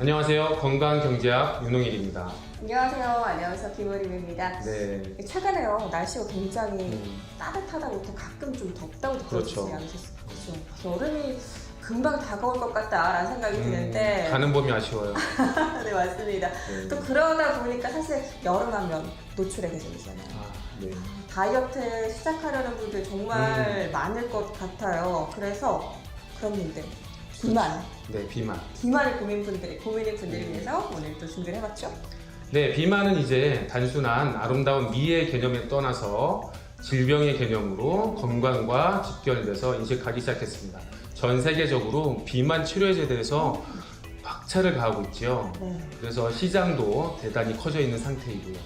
안녕하세요. 건강경제학 윤홍일입니다. 안녕하세요. 아나운서 김우림입니다. 네. 최근에요 날씨가 굉장히 음, 따뜻하다고 또 가끔 좀 덥다고 그렇죠. 느껴지지 않으셨어요? 그렇죠. 여름이 금방 다가올 것 같다라는 생각이 드는데 음, 가는 봄이 아쉬워요. 네 맞습니다. 네. 또 그러다 보니까 사실 여름하면 노출의 계절이잖아요. 아, 네. 다이어트 시작하려는 분들 정말 음. 많을 것 같아요. 그래서 그런 분들 비만, 네, 비만. 비만을 고민 분들, 고민인 분들을 위해서 오늘 또 준비를 해봤죠. 네, 비만은 이제 단순한 아름다운 미의 개념에 떠나서 질병의 개념으로 건강과 직결돼서 인식하기 시작했습니다. 전 세계적으로 비만 치료제에 대해서 박차를 가하고 있지요. 네. 그래서 시장도 대단히 커져 있는 상태이고요.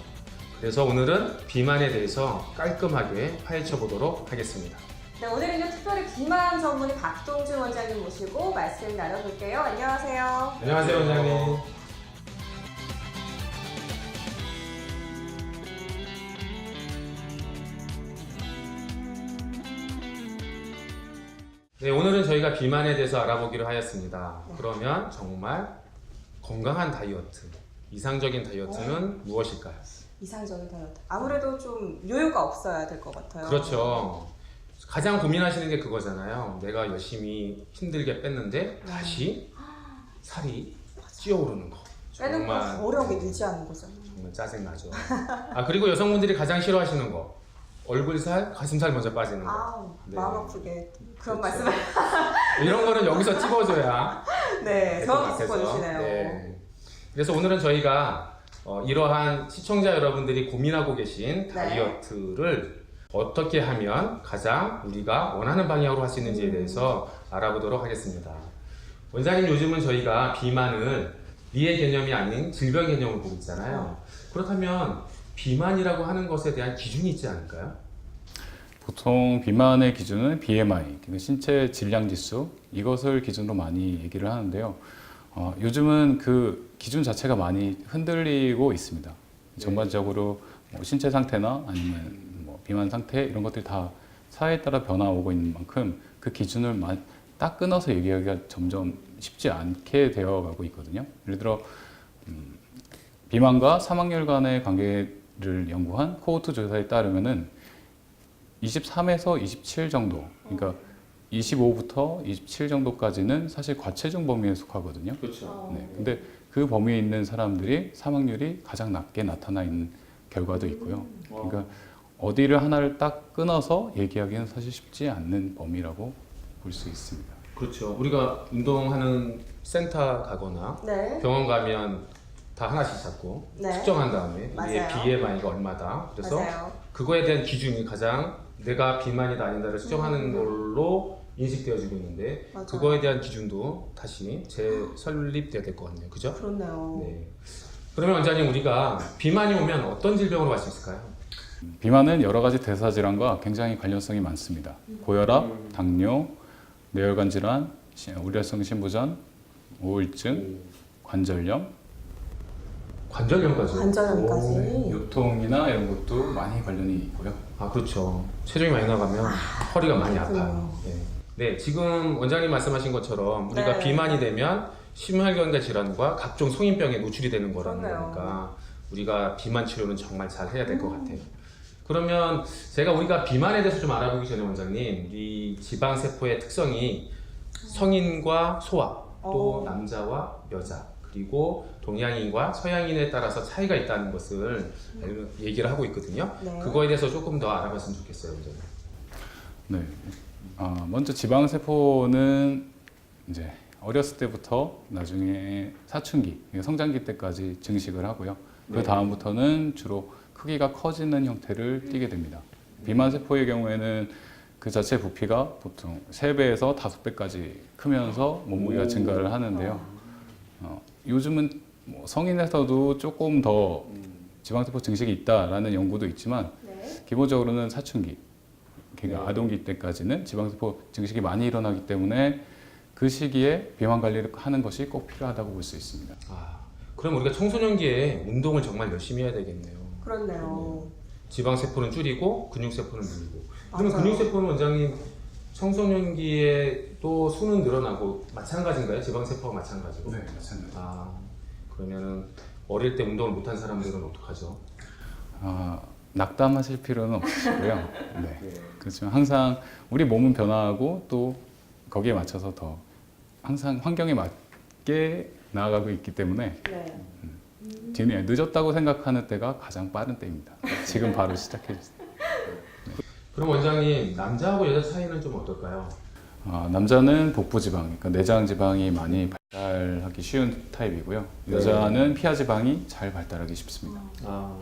그래서 오늘은 비만에 대해서 깔끔하게 파헤쳐 보도록 하겠습니다. 네, 오늘은요 특별히 비만 전문의 박동준 원장님 모시고 말씀 나눠볼게요. 안녕하세요. 안녕하세요, 원장님. 네, 오늘은 저희가 비만에 대해서 알아보기로 하였습니다. 네. 그러면 정말 건강한 다이어트, 이상적인 다이어트는 무엇일까요? 이상적인 다이어트. 아무래도 좀 요요가 없어야 될 것 같아요. 그렇죠. 가장 고민하시는 게 그거잖아요. 내가 열심히 힘들게 뺐는데 다시 살이 찌어오르는 거. 빼는 정말 거 어려운 게 늘지 않는 거죠. 정말 짜증나죠. 아 그리고 여성분들이 가장 싫어하시는 거 얼굴 살, 가슴살 먼저 빠지는 거. 아우 네. 마음 아프게 그런 그렇죠. 말씀을. 이런 거는 여기서 찍어줘야 네, 될것 정확히 같아서. 짚어주시네요. 네. 그래서 오늘은 저희가 어, 이러한 시청자 여러분들이 고민하고 계신 네. 다이어트를 어떻게 하면 가장 우리가 원하는 방향으로 할 수 있는지에 음. 대해서 알아보도록 하겠습니다. 원장님 요즘은 저희가 비만을 미의 개념이 아닌 질병 개념을 보고 있잖아요. 그렇다면 비만이라고 하는 것에 대한 기준이 있지 않을까요? 보통 비만의 기준은 BMI, 그러니까 신체 질량 지수 이것을 기준으로 많이 얘기를 하는데요. 어, 요즘은 그 기준 자체가 많이 흔들리고 있습니다. 전반적으로 뭐 신체 상태나 아니면 뭐 비만 상태 이런 것들이 다 사회에 따라 변화 오고 있는 만큼 그 기준을 마- 딱 끊어서 얘기하기가 점점 쉽지 않게 되어 가고 있거든요. 예를 들어 음, 비만과 사망률 간의 관계를 연구한 코호트 조사에 따르면은 23에서 27 정도, 그러니까 25부터 27 정도까지는 사실 과체중 범위에 속하거든요. 그렇죠. 네. 근데 그 범위에 있는 사람들이 사망률이 가장 낮게 나타나 있는 결과도 있고요. 그러니까 어디를 하나를 딱 끊어서 얘기하기는 사실 쉽지 않는 범위라고 볼 수 있습니다. 그렇죠. 우리가 운동하는 센터 가거나 네. 병원 가면 다 하나씩 잡고 네. 측정한 다음에 우리의 맞아요. BMI가 얼마다. 그래서 맞아요. 그거에 대한 기준이 가장 내가 비만이다 아니다를 측정하는 음. 걸로 인식되어지고 있는데 맞아요. 그거에 대한 기준도 다시 재설립돼야 될 것 같네요. 그죠? 그렇네요. 네. 그러면 원장님 우리가 비만이 오면 어떤 질병으로 갈 수 있을까요? 비만은 여러 가지 대사 질환과 굉장히 관련성이 많습니다. 고혈압, 당뇨, 뇌혈관 질환, 시- 우려성 신부전, 우울증, 관절염, 관절염까지. 관절염까지. 오. 요통이나 이런 것도 많이 관련이 있고요. 아 그렇죠. 체중이 많이 나가면 허리가 많이 그렇군요. 아파요. 네. 네, 지금 원장님 말씀하신 것처럼 우리가 네. 비만이 되면 심혈관계 질환과 각종 성인병에 노출이 되는 거라는 그러네요. 거니까 우리가 비만 치료는 정말 잘 해야 될것 음. 같아요. 그러면 제가 우리가 비만에 대해서 좀 알아보기 전에 원장님 이 지방 세포의 특성이 성인과 소아 또 어. 남자와 여자 그리고 동양인과 서양인에 따라서 차이가 있다는 것을 얘기를 하고 있거든요. 네. 그거에 대해서 조금 더 알아봤으면 좋겠어요, 원장님. 네. 아, 먼저 지방 세포는 이제 어렸을 때부터 나중에 사춘기, 성장기 때까지 증식을 하고요. 네. 그 다음부터는 주로 크기가 커지는 형태를 띠게 됩니다. 비만 세포의 경우에는 그 자체 부피가 보통 3배에서 5배까지 크면서 몸무게가 오. 증가를 하는데요. 어, 요즘은 뭐 성인에서도 조금 더 지방세포 증식이 있다라는 연구도 있지만 네. 기본적으로는 사춘기, 그러니까 네. 아동기 때까지는 지방세포 증식이 많이 일어나기 때문에 그 시기에 비만 관리를 하는 것이 꼭 필요하다고 볼 수 있습니다. 아, 그럼 우리가 청소년기에 운동을 정말 열심히 해야 되겠네요. 그렇네요. 지방 세포는 줄이고 근육 세포는 늘리고. 그러면 맞아요. 근육 세포는 원장님 청소년기에 또 수는 늘어나고 마찬가지인가요? 지방 세포와 마찬가지로? 마찬가지. 아 그러면은 어릴 때 운동을 못한 사람들은 어떡하죠? 아, 낙담하실 필요는 없으시고요. 네. 네. 그렇지만 항상 우리 몸은 변화하고 또 거기에 맞춰서 더 항상 환경에 맞게 나아가고 있기 때문에 네. 뒤에 늦었다고 생각하는 때가 가장 빠른 때입니다. 지금 바로 시작해 주세요. 그럼 원장님 남자하고 여자 차이는 좀 어떨까요? 아, 남자는 복부 지방, 그러니까 내장 지방이 많이 발달하기 쉬운 타입이고요. 네. 여자는 피하 지방이 잘 발달하기 쉽습니다. 아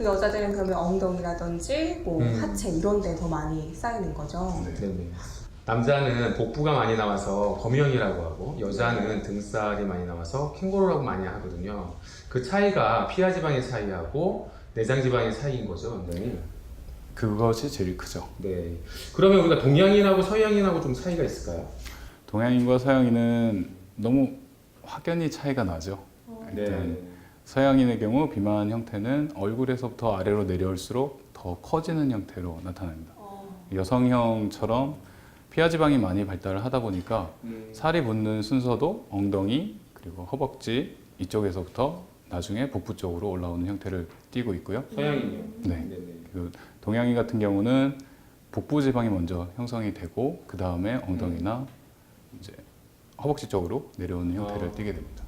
여자들은 그러면 엉덩이라든지 뭐 음. 하체 이런 데 더 많이 쌓이는 거죠. 네네. 남자는 복부가 많이 나와서 검형이라고 하고 여자는 등살이 많이 나와서 캥거루라고 많이 하거든요. 그 차이가 피하 지방의 차이하고 내장 지방의 차이인 거죠, 원장님. 그것이 제일 크죠. 네. 그러면 우리가 동양인하고 서양인하고 좀 차이가 있을까요? 동양인과 서양인은 너무 확연히 차이가 나죠. 일단 서양인의 경우 비만 형태는 얼굴에서부터 아래로 내려올수록 더 커지는 형태로 나타납니다. 어. 여성형처럼 피하 지방이 많이 발달을 하다 보니까 음. 살이 붙는 순서도 엉덩이 그리고 허벅지 이쪽에서부터 나중에 복부 쪽으로 올라오는 형태를 띠고 있고요. 서양인이요. 네. 그 동양인 같은 경우는 복부 지방이 먼저 형성이 되고 그 다음에 엉덩이나 이제 허벅지 쪽으로 내려오는 형태를 아. 띠게 됩니다.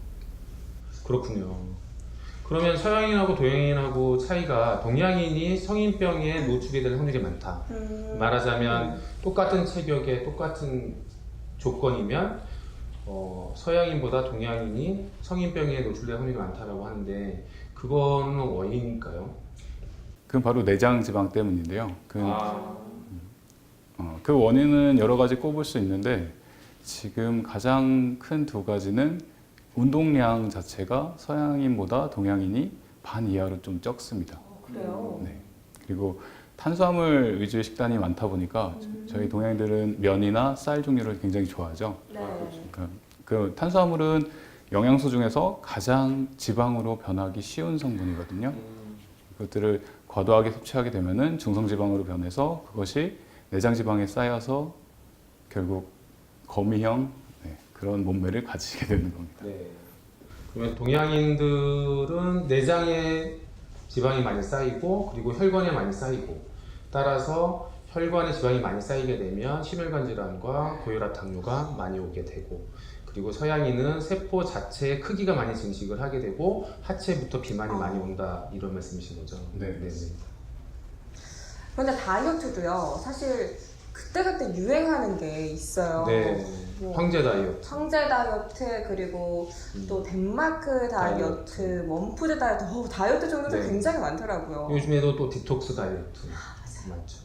그렇군요. 그러면 서양인하고 동양인하고 차이가 동양인이 성인병에 노출이 될 확률이 많다. 음. 말하자면 똑같은 체격에 똑같은 조건이면 어, 서양인보다 동양인이 성인병에 노출될 확률이 많다라고 하는데 그거는 원인일까요? 그건 바로 내장 지방 때문인데요. 그, 아, 어, 그 원인은 여러 가지 꼽을 수 있는데 지금 가장 큰 두 가지는 운동량 자체가 서양인보다 동양인이 반 이하로 좀 적습니다. 어, 그래요. 네. 그리고 탄수화물 위주의 식단이 많다 보니까 저희 동양인들은 면이나 쌀 종류를 굉장히 좋아하죠. 네. 그러니까 그 탄수화물은 영양소 중에서 가장 지방으로 변하기 쉬운 성분이거든요. 음, 그것들을 과도하게 섭취하게 되면은 중성지방으로 변해서 그것이 내장 지방에 쌓여서 결국 거미형 네, 그런 몸매를 가지게 되는 겁니다. 네. 그러면 동양인들은 내장에 지방이 많이 쌓이고 그리고 혈관에 많이 쌓이고 따라서 혈관에 지방이 많이 쌓이게 되면 심혈관 질환과 고혈압 당뇨가 많이 오게 되고 그리고 서양인은 세포 자체의 크기가 많이 증식을 하게 되고 하체부터 비만이 많이 온다 이런 말씀이신 거죠? 네. 네. 그런데 다이어트도요. 사실 그때그때 유행하는 게 있어요. 네. 뭐 황제 다이어트. 황제 다이어트 그리고 음. 또 덴마크 다이어트, 원푸드 다이어트, 어, 다이어트 종류도 네. 굉장히 많더라고요. 요즘에도 또 디톡스 다이어트 많죠.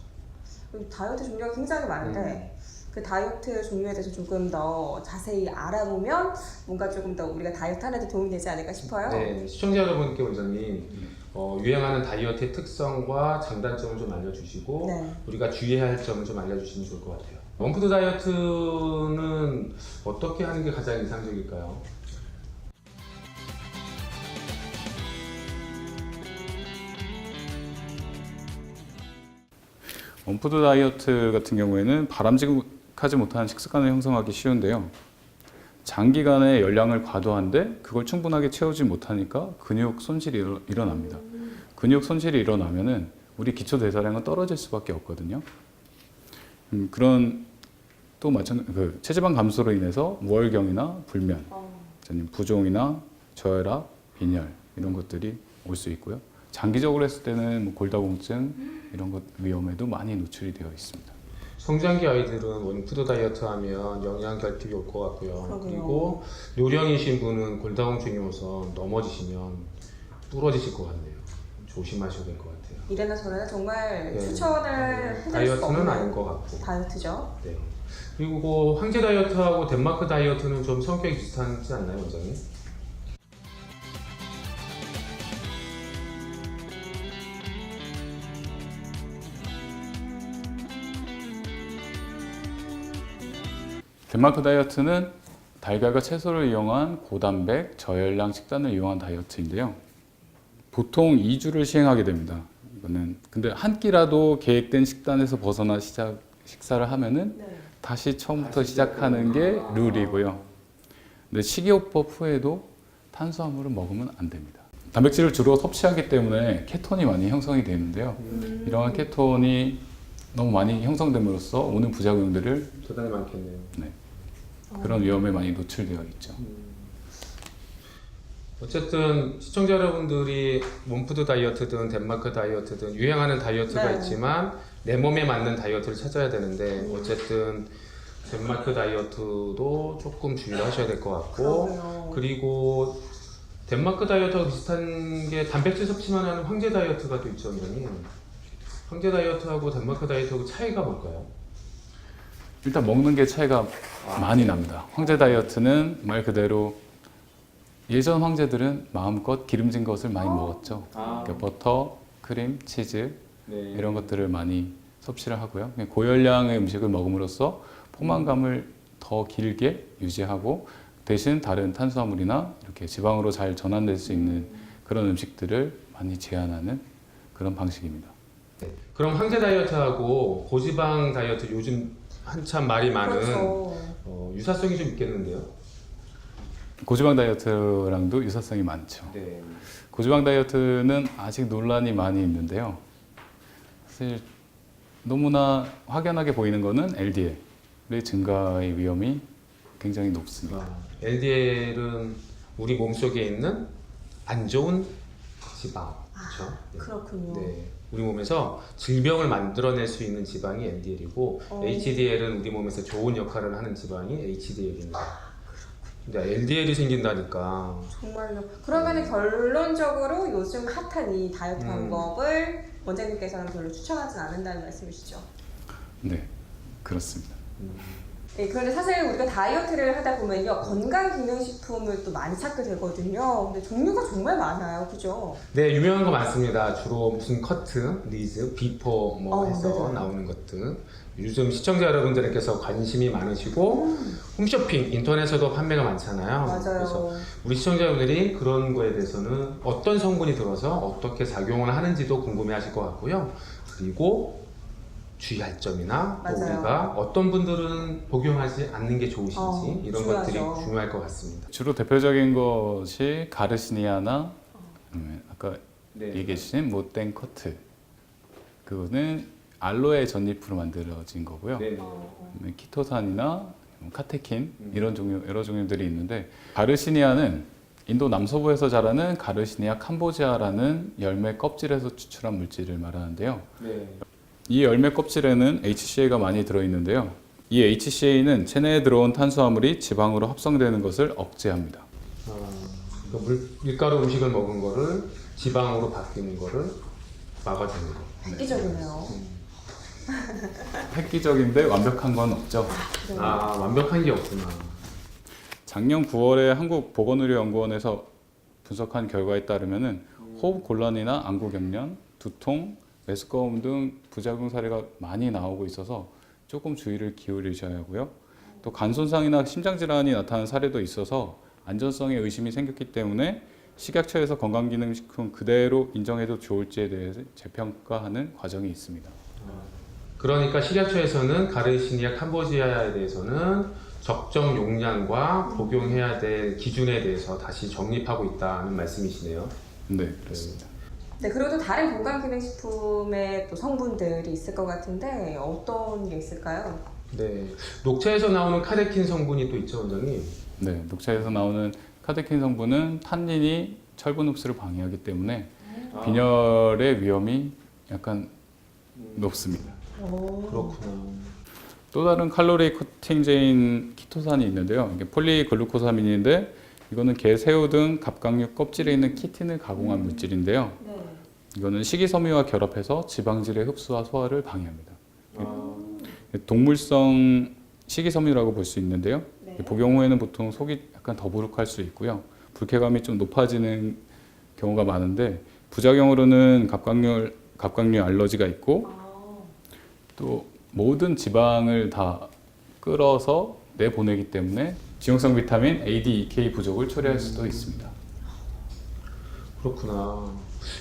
다이어트 종류가 굉장히 많은데 음. 그 다이어트 종류에 대해서 조금 더 자세히 알아보면 뭔가 조금 더 우리가 다이어트 하는데 도움이 되지 않을까 싶어요. 네, 시청자 여러분께 원장님 어, 유행하는 다이어트의 특성과 장단점을 좀 알려주시고 네. 우리가 주의해야 할 점을 좀 알려주시면 좋을 것 같아요. 원푸드 다이어트는 어떻게 하는 게 가장 이상적일까요? 원푸드 다이어트 같은 경우에는 바람직 하지 못한 식습관을 형성하기 쉬운데요. 장기간의 열량을 과도한데 그걸 충분하게 채우지 못하니까 근육 손실이 일어- 일어납니다. 근육 손실이 일어나면은 우리 기초 대사량은 떨어질 수밖에 없거든요. 음, 그런 또 마찬 그 체지방 감소로 인해서 무월경이나 불면, 어, 부종이나 저혈압, 빈혈 이런 것들이 올 수 있고요. 장기적으로 했을 때는 뭐 골다공증 이런 것 위험에도 많이 노출이 되어 있습니다. 성장기 아이들은 원푸드 다이어트 하면 영양 결핍이 올 것 같고요. 그러게요. 그리고 요령이신 분은 골다공증이 와서 넘어지시면 부러지실 것 같네요. 조심하셔야 될 것 같아요. 이래나 저래나 정말 네. 추천을 수 다이어트는 아닌 것 같고. 다이어트죠. 네. 그리고 황제 다이어트하고 덴마크 다이어트는 좀 성격이 비슷하지 않나요, 원장님? 덴마크 다이어트는 달걀과 채소를 이용한 고단백, 저열량 식단을 이용한 다이어트인데요. 보통 2주를 시행하게 됩니다. 이거는 근데 한 끼라도 계획된 식단에서 벗어나 시작 식사를 하면은 네. 다시 처음부터 시작하는 게 룰이고요. 근데 식이요법 후에도 탄수화물은 먹으면 안 됩니다. 단백질을 주로 섭취하기 때문에 케톤이 많이 형성이 되는데요. 이러한 케톤이 너무 많이 형성됨으로써 오는 부작용들을 대단히 많겠네요. 그런 위험에 많이 노출되어 있죠. 어쨌든 시청자 여러분들이 몸푸드 다이어트든 덴마크 다이어트든 유행하는 다이어트가 네. 있지만 내 몸에 맞는 다이어트를 찾아야 되는데 어쨌든 덴마크 다이어트도 조금 주의를 하셔야 될 것 같고 그러네요. 그리고 덴마크 다이어트와 비슷한 게 단백질 섭취만 하는 황제 다이어트가 또 있죠, 원장님. 황제 다이어트하고 덴마크 다이어트하고 차이가 뭘까요? 일단 먹는 게 차이가 많이 납니다. 황제 다이어트는 말 그대로 예전 황제들은 마음껏 기름진 것을 많이 먹었죠. 아, 그러니까 버터, 크림, 치즈 네. 이런 것들을 많이 섭취를 하고요. 고열량의 음식을 먹음으로써 포만감을 더 길게 유지하고 대신 다른 탄수화물이나 이렇게 지방으로 잘 전환될 수 있는 그런 음식들을 많이 제한하는 그런 방식입니다. 그럼 황제 다이어트하고 고지방 다이어트 요즘 한참 말이 많은 그렇죠. 어, 유사성이 좀 있겠는데요? 고지방 다이어트랑도 유사성이 많죠. 네. 고지방 다이어트는 아직 논란이 많이 있는데요. 사실 너무나 확연하게 보이는 거는 LDL의 증가의 위험이 굉장히 높습니다. 아, LDL은 우리 몸 속에 있는 안 좋은 지방. 그렇죠? 네. 그렇군요. 네. 우리 몸에서 질병을 만들어낼 수 있는 지방이 LDL이고 어. HDL은 우리 몸에서 좋은 역할을 하는 지방이 HDL입니다. 근데 LDL이 생긴다니까 정말요. 그러면 결론적으로 요즘 핫한 이 다이어트 음. 방법을 원장님께서는 별로 추천하진 않는다는 말씀이시죠? 네, 그렇습니다. 네, 그런데 사실 우리가 다이어트를 하다 보면요 건강기능식품을 또 많이 찾게 되거든요. 근데 종류가 정말 많아요, 그죠? 네, 유명한 거 많습니다. 주로 무슨 커트, 리즈, 비포 뭐 어, 해서 맞아요. 나오는 것들. 요즘 시청자 여러분들께서 관심이 많으시고 홈쇼핑 인터넷에도 판매가 많잖아요. 그래서 맞아요. 우리 시청자분들이 그런 거에 대해서는 어떤 성분이 들어서 어떻게 작용을 하는지도 궁금해하실 것 같고요. 그리고 주의할 점이나 또 맞아요. 우리가 어떤 분들은 복용하지 않는 게 좋으신지 어, 이런 중요하죠. 것들이 중요할 것 같습니다. 주로 대표적인 것이 가르시니아나 음, 아까 네. 얘기해 주신 못된 커트 그거는 알로에 전잎으로 만들어진 거고요. 네. 어, 그다음에 키토산이나 카테킨 음. 이런 종류 여러 종류들이 있는데 가르시니아는 인도 남서부에서 자라는 가르시니아 캄보지아라는 열매 껍질에서 추출한 물질을 말하는데요. 네. 이 열매 껍질에는 HCA가 많이 들어 있는데요. 이 HCA는 체내에 들어온 탄수화물이 지방으로 합성되는 것을 억제합니다. 그 물, 밀가루 음식을 먹은 거를 지방으로 바뀌는 거를 막아주는 거. 획기적이네요. 획기적인데 완벽한 건 없죠. 네. 아 완벽한 게 없구나. 작년 9월에 한국보건의료연구원에서 분석한 결과에 따르면은 호흡 곤란이나 안구 경련, 두통, 메스꺼움 등 부작용 사례가 많이 나오고 있어서 조금 주의를 기울이셔야 하고요. 또 간 손상이나 심장 질환이 나타나는 사례도 있어서 안전성에 의심이 생겼기 때문에 식약처에서 건강기능식품 그대로 인정해도 좋을지에 대해서 재평가하는 과정이 있습니다. 그러니까 식약처에서는 가르시니아 캄보지아에 대해서는 적정 용량과 복용해야 될 기준에 대해서 다시 정립하고 있다는 말씀이시네요. 네, 그렇습니다. 네, 그리고 또 다른 건강기능식품의 또 성분들이 있을 것 같은데 어떤 게 있을까요? 네. 녹차에서 나오는 카데킨 성분이 또 있죠, 원장님. 네, 녹차에서 나오는 카테킨 성분은 탄닌이 철분 흡수를 방해하기 때문에 아, 빈혈의 위험이 약간 높습니다. 오. 그렇구나. 또 다른 칼로리 커팅제인 키토산이 있는데요. 이게 폴리글루코사민인데 이거는 게, 새우 등 갑각류 껍질에 있는 키틴을 가공한 물질인데요. 네. 이거는 식이섬유와 결합해서 지방질의 흡수와 소화를 방해합니다. 아, 동물성 식이섬유라고 볼 수 있는데요. 네. 복용 후에는 보통 속이 약간 더부룩할 수 있고요. 불쾌감이 좀 높아지는 경우가 많은데 부작용으로는 갑각류 갑각류 알러지가 있고 아, 또 모든 지방을 다 끌어서 내보내기 때문에 지용성 비타민 A, D, E, K 부족을 초래할 수도 있습니다. 그렇구나.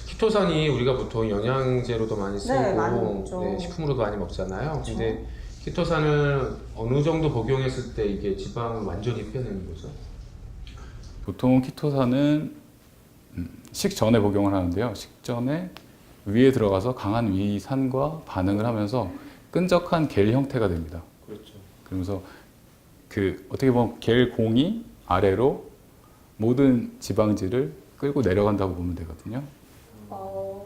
키토산이 우리가 보통 영양제로도 많이 쓰고 네, 많이 먹죠. 네, 식품으로도 많이 먹잖아요. 근데 키토산을 어느 정도 복용했을 때 이게 지방을 완전히 빼내는 거죠? 보통 키토산은 음, 식전에 복용을 하는데요. 식전에 위에 들어가서 강한 위산과 반응을 하면서 끈적한 겔 형태가 됩니다. 그렇죠. 그러면서 그 어떻게 보면 겔 공이 아래로 모든 지방질을 끌고 내려간다고 보면 되거든요. 어.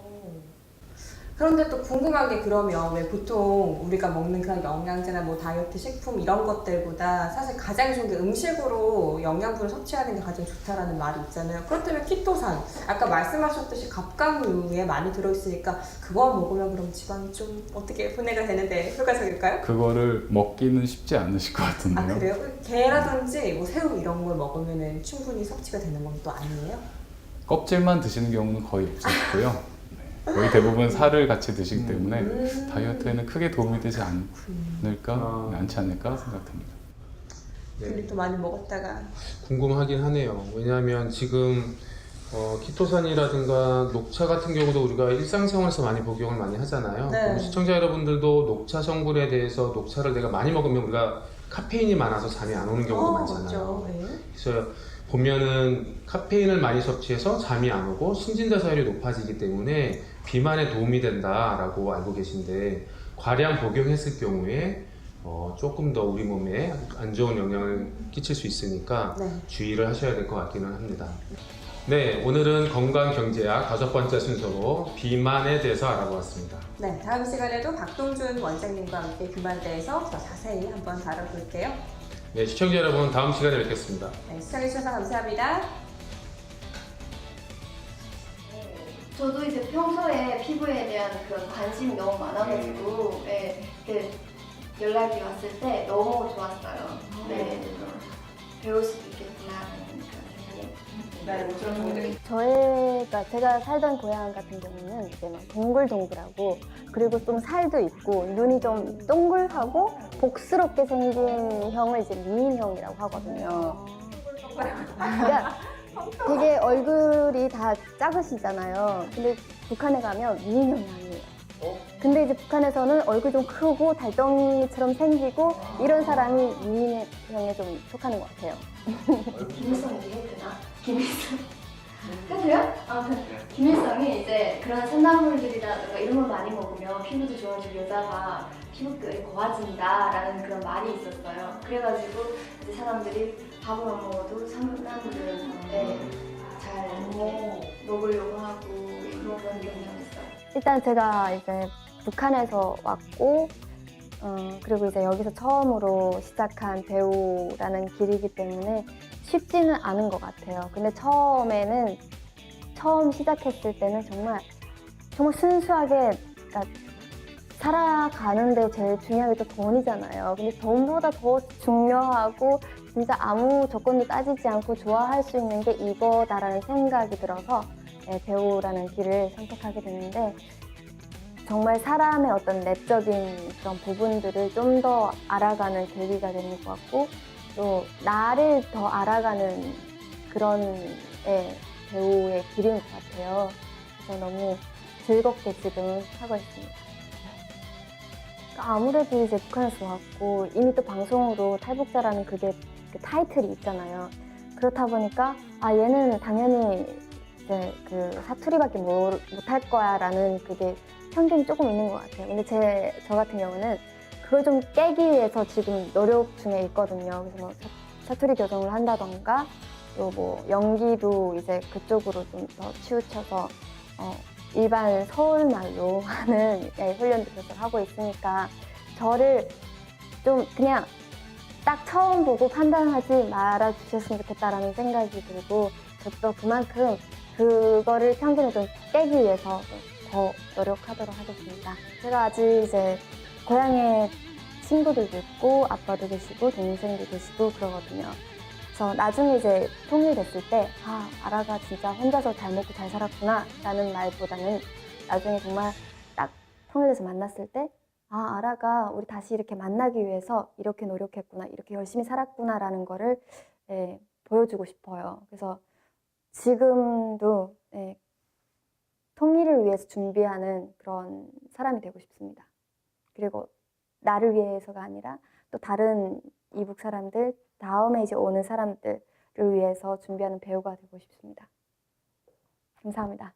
그런데 또 궁금한 게 그러면 왜 보통 우리가 먹는 그런 영양제나 뭐 다이어트 식품 이런 것들보다 사실 가장 좋은 게 음식으로 영양분을 섭취하는 게 가장 좋다라는 말이 있잖아요. 그렇다면 키토산 아까 말씀하셨듯이 갑각류에 많이 들어있으니까 그거 먹으면 그럼 지방이 좀 어떻게 분해가 되는데 효과적일까요? 그거를 먹기는 쉽지 않으실 것아 같은데요. 그래요? 게라든지 뭐 새우 이런 걸 먹으면 충분히 섭취가 되는 건 또 아니에요? 껍질만 드시는 경우는 거의 없었고요. 네. 거의 대부분 살을 같이 드시기 때문에 음. 다이어트에는 크게 도움이 되지 않을까, 아. 않지 않을까 생각됩니다. 네. 우리 또 많이 먹었다가 궁금하긴 하네요. 왜냐하면 지금 어, 키토산이라든가 녹차 같은 경우도 우리가 일상생활에서 많이 복용을 많이 하잖아요. 네. 시청자 여러분들도 녹차 성분에 대해서 녹차를 내가 많이 먹으면 우리가 카페인이 많아서 잠이 안 오는 경우도 어, 많잖아요. 맞죠. 네. 그래서 보면은 카페인을 많이 섭취해서 잠이 안 오고 신진대사율이 높아지기 때문에 비만에 도움이 된다라고 알고 계신데 과량 복용했을 경우에 어, 조금 더 우리 몸에 안 좋은 영향을 끼칠 수 있으니까 네. 주의를 하셔야 될 것 같기는 합니다. 네, 오늘은 건강 경제학 다섯 번째 순서로 비만에 대해서 알아보았습니다. 네, 다음 시간에도 박동준 원장님과 함께 비만에 대해서 더 자세히 한번 다뤄볼게요. 네, 시청자 여러분 다음 시간에 뵙겠습니다. 네, 시청해주셔서 감사합니다. 저도 이제 평소에 피부에 대한 그런 관심이 너무 많아가지고 네, 네, 연락이 왔을 때 너무 좋았어요. 네, 배울 수도 있겠구나 하는 그런 생각이 네, 분들이 저희가 제가 살던 고향 같은 경우는 이제 막 동글동글하고 그리고 좀 살도 있고 눈이 좀 동글하고 복스럽게 생긴 형을 이제 미인형이라고 하거든요. 그러니까 되게 얼굴이 다 작으시잖아요. 근데 북한에 가면 미인형이 아니에요. 근데 이제 북한에서는 얼굴 좀 크고 달덩이처럼 생기고 이런 사람이 미인형에 좀 속하는 것 같아요. 김일성 얘기했구나. 김일성. 해도요? 아, 김일성이 이제 그런 산나물들이라든가 이런 걸 많이 먹으면 피부도 좋아지고 여자가 피부결이 고와진다라는 그런 말이 있었어요. 그래가지고 이제 사람들이 밥을 안 먹어도 산나물을 네, 잘 이렇게 먹으려고 하고 그런 경향이 있어요. 일단 제가 이제 북한에서 왔고 어, 그리고 이제 여기서 처음으로 시작한 배우라는 길이기 때문에 쉽지는 않은 것 같아요. 근데 처음에는 처음 시작했을 때는 정말 정말 순수하게 그러니까 살아가는데 제일 중요한 게 또 돈이잖아요. 근데 돈보다 더 중요하고 진짜 아무 조건도 따지지 않고 좋아할 수 있는 게 이거다라는 생각이 들어서 네, 배우라는 길을 선택하게 됐는데 정말 사람의 어떤 내적인 그런 부분들을 좀 더 알아가는 계기가 되는 것 같고 또 나를 더 알아가는 그런 예, 배우의 길인 것 같아요. 그래서 너무 즐겁게 지금 하고 있습니다. 그러니까 아무래도 이제 북한에서 왔고 이미 또 방송으로 탈북자라는 그게 그 타이틀이 있잖아요. 그렇다 보니까 아 얘는 당연히 이제 그 사투리밖에 못할 거야라는 그게 편견이 조금 있는 것 같아요. 근데 제 저 같은 경우는 그걸 좀 깨기 위해서 지금 노력 중에 있거든요. 그래서 뭐 사, 사투리 교정을 한다던가 또 뭐 연기도 이제 그쪽으로 좀 더 치우쳐서 어, 일반 서울말로 하는 예, 훈련도 계속 하고 있으니까 저를 좀 그냥 딱 처음 보고 판단하지 말아 주셨으면 좋겠다라는 생각이 들고 저도 그만큼 그거를 편견을 좀 깨기 위해서 좀 더 노력하도록 하겠습니다. 제가 아직 이제 고향에 친구들도 있고 아빠도 계시고 동생도 계시고 그러거든요. 그래서 나중에 이제 통일됐을 때 아, 아라가 진짜 혼자서 잘 먹고 잘 살았구나 라는 말보다는 나중에 정말 딱 통일돼서 만났을 때 아, 아라가 우리 다시 이렇게 만나기 위해서 이렇게 노력했구나, 이렇게 열심히 살았구나라는 거를 예, 보여주고 싶어요. 그래서 지금도 예, 통일을 위해서 준비하는 그런 사람이 되고 싶습니다. 그리고 나를 위해서가 아니라 또 다른 이북 사람들, 다음에 이제 오는 사람들을 위해서 준비하는 배우가 되고 싶습니다. 감사합니다.